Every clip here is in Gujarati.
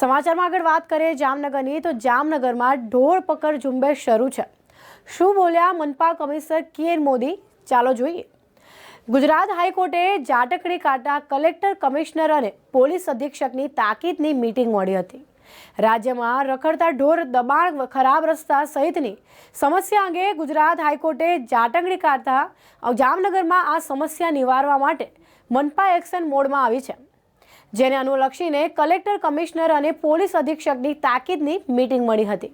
સમાચારમાં આગળ વાત કરીએ જામનગરની, તો જામનગરમાં ઢોર પકડ ઝુંબેશ શરૂ છે. શું બોલ્યા મનપા કમિશનર કિએન મોદી? ચાલો જોઈએ. ગુજરાત હાઈકોર્ટે જાટકડી કાઢતા કલેક્ટર કમિશનર અને પોલીસ અધિક્ષકની તાકીદની મીટિંગ મળી હતી. રાજ્યમાં રખડતા ઢોર દબાણ ખરાબ રસ્તા સહિતની સમસ્યા અંગે ગુજરાત હાઈકોર્ટે જાટકડી કાઢતા જામનગરમાં આ સમસ્યા નિવારવા માટે મનપા એક્શન મોડમાં આવી છે. જેને અનુલક્ષીને કલેક્ટર કમિશનર અને પોલીસ અધિક્ષકની તાકીદની મીટિંગ મળી હતી,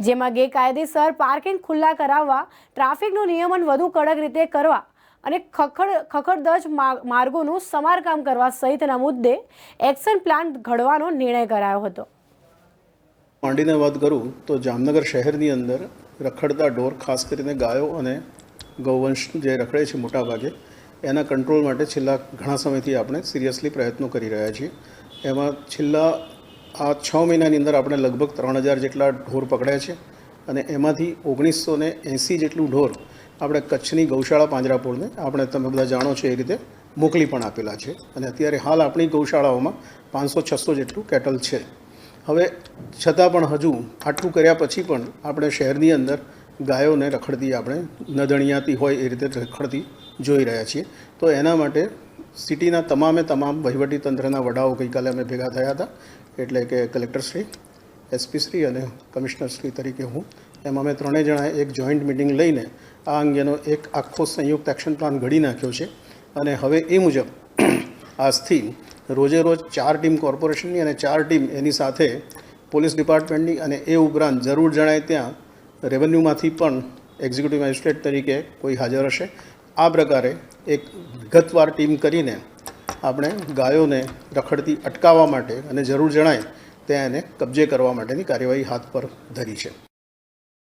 જેમાં ગેરકાયદેસર પાર્કિંગ ખુલ્લા કરાવવા, ટ્રાફિકનું નિયમન વધુ કડક રીતે કરવા અને ખખડ ખખડદજ માર્ગોનું સમારકામ કરવા સહિતના મુદ્દે એક્શન પ્લાન ઘડવાનો નિર્ણય કરાયો હતો. માંડીને વાત કરું તો જામનગર શહેરની અંદર રખડતા ઢોર ખાસ કરીને ગાયો અને ગૌવંશ જે રખડે છે મોટાભાગે એના કંટ્રોલ માટે છેલ્લા ઘણા સમયથી આપણે સિરિયસલી પ્રયત્નો કરી રહ્યા છીએ. એમાં છેલ્લા આ છ મહિનાની અંદર આપણે લગભગ ત્રણ હજાર જેટલા ઢોર પકડ્યા છે અને એમાંથી ઓગણીસો ને એંસી જેટલું ઢોર આપણે કચ્છની ગૌશાળા પાંજરાપોળને આપણે તમે બધા જાણો છો એ રીતે મોકલી પણ આપેલા છે. અને અત્યારે હાલ આપણી ગૌશાળાઓમાં પાંચસો છસો જેટલું કેટલ છે. હવે છતાં પણ હજુ આટલું કર્યા પછી પણ આપણે શહેરની અંદર ગાયોને રખડતી આપણે નદણિયાતી હોય એ રીતે રખડતી જોઈ રહ્યા છીએ. તો એના માટે સિટીના તમામે તમામ વહીવટી તંત્રના વડાઓ ગઈકાલે અમે ભેગા થયા હતા. એટલે કે કલેક્ટરશ્રી એસપીશ્રી અને કમિશનરશ્રી તરીકે હું. એમાં અમે ત્રણેય જણાએ એક જોઈન્ટ મિટિંગ લઈને આ અંગેનો એક આખો સંયુક્ત એક્શન પ્લાન ઘડી નાખ્યો છે. અને હવે એ મુજબ આજથી રોજે રોજ ચાર ટીમ કોર્પોરેશનની અને ચાર ટીમ એની સાથે પોલીસ ડિપાર્ટમેન્ટની અને એ ઉપરાંત જરૂર જણાય ત્યાં રેવન્યુમાંથી પણ એક્ઝિક્યુટિવ મેજિસ્ટ્રેટ તરીકે કોઈ હાજર હશે. આ પ્રકારે એક વિગતવાર ટીમ કરીને આપણે ગાયોને રખડતી, અટકાવવા માટે અને જરૂર જણાય ત્યાં એને કબજે કરવા માટેની કાર્યવાહી હાથ પર ધરી છે.